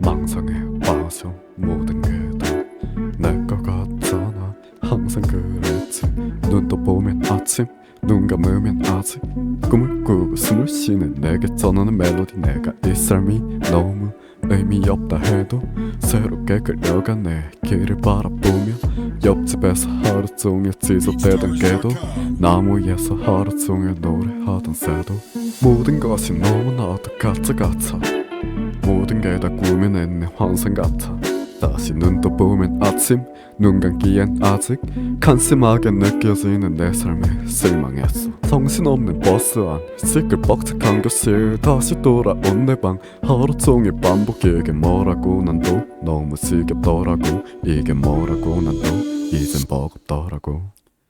망상에 빠져 모든 게 다내것 같잖아. 항상 그랬지. 눈떠 보면 아침 눈 감으면 아직. 꿈을 꾸고 숨을 쉬는 내게 전하는 멜로디 내가 이 삶이 너무 의미 없다 해도 새롭게 그려가 내 길을 바라보며 옆집에서 하루 종일 지속되던 게도 나무에서 하루 종일 노래하던 새도 모든 것이 너무나도 가짜 같아 모든 게 다 꾸며낸 내 환상 같아 다시 눈 떠 보면 아침 눈 감기엔 아직 간심하게 느껴지는 내 삶에 실망했어. 정신없는 버스 안 시끌벅적한 교실. 다시 돌아온 내 방 하루 종일 반복 이게 뭐라고 난 또 너무 지겹더라고 이게 뭐라고 난 또 이젠 버겁더라고.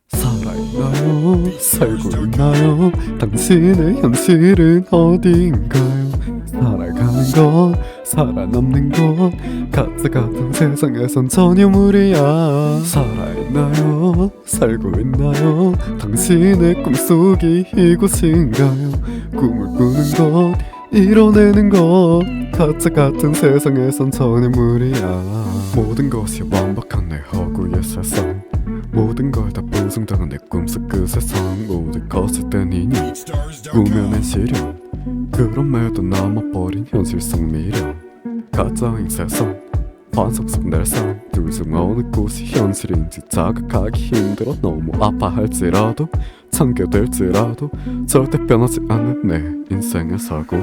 살아있나요? 살고 있나요? 당신의 현실은 어딘가요? 살아가는 것 살아남는 것 가짜 같은 세상에선 전혀 무리야. 살아있나요? 살고 있나요? 당신의 꿈속이 이곳인가요? 꿈을 꾸는 것 이뤄내는 것 가짜 같은 세상에선 전혀 무리야. 모든 것이 완벽한 내 허구의 세상. 모든 걸다 부정당한 내 꿈속 그 세상. 모든 것을 BeatStars.com. 꾸며낸 시련 그럼에도 남아버린 현실 속 미련. 가짜인 세상 환상 속 낼상. 둘중 어느 곳이 현실인지 자각하기 힘들어. 너무 아파할지라도 참게 될지라도 절대 변하지 않는 내 인생을 살고.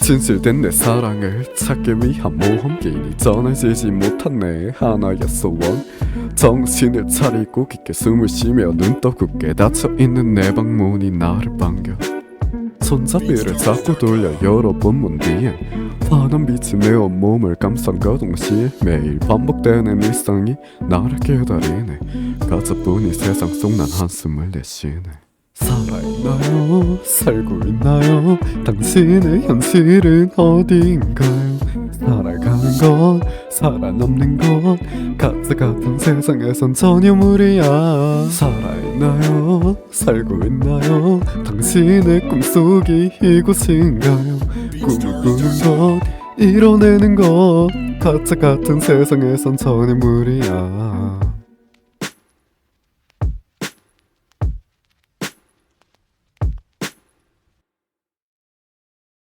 진실된 내 사랑을 찾기 위한 모험길이 전해지지 못한 내 하나의 소원. 정신을 차리고 깊게 숨을 쉬며 눈 떠 굳게 닫혀있는 내 방문이 나를 반겨 손잡이를 잡고 돌려 열어본 문 뒤엔 환한 빛이 내 온몸을 감싼 그 동시에 매일 반복되는 일상이 나를 기다리네. 가짜뿐 이 세상 속 난 한숨을 내쉬네. 살아있나요? 살고 있나요? 당신의 현실은 어딘가요? 살아 가는 것 살아남는 것 가짜 같은 세상에선 전혀 무리야. 살아있나요? 살고 있나요? 당신의 꿈속이 이곳인가요? 꿈을 꾸는 것 이뤄내는 것 가짜 같은 세상에선 전혀 무리야